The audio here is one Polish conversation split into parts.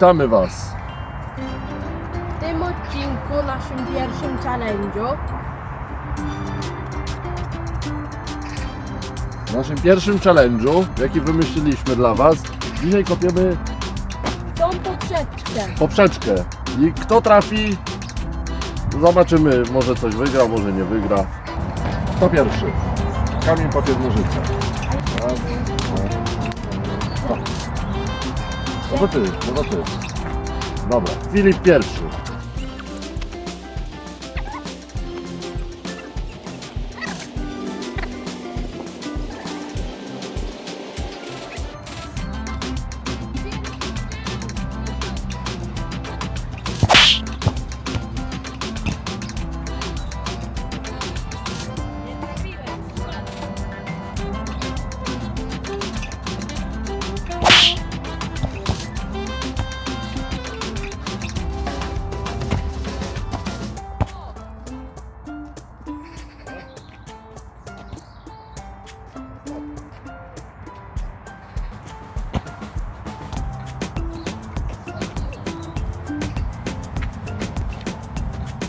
Witamy Was. W tym odcinku, naszym pierwszym challenge'u, W naszym pierwszym challenge'u, jaki wymyśliliśmy dla Was, dzisiaj kopiemy tą poprzeczkę. poprzeczkę. I kto trafi, zobaczymy. Może coś wygra, może nie wygra. Kto pierwszy? Kamień, papier, nożyce. Raz, Ty, może ty. Dobra, Filip pierwszy.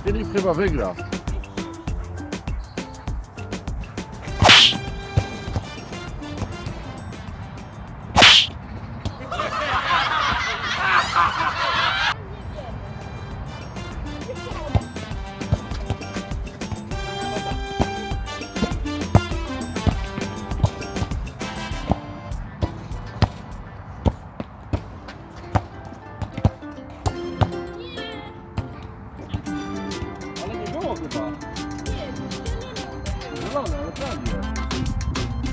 Filip chyba wygra. Chyba. Zielone, ale prawie.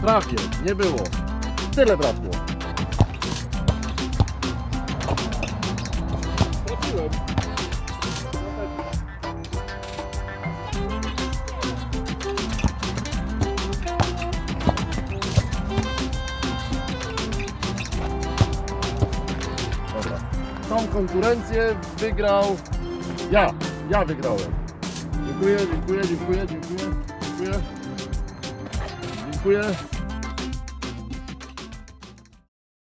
Prawie, nie było. Tyle brakło. Trafiłem. Tą konkurencję wygrał ja. Ja wygrałem. Dziękuję, dziękuję, dziękuję, dziękuję, dziękuję. Dziękuję.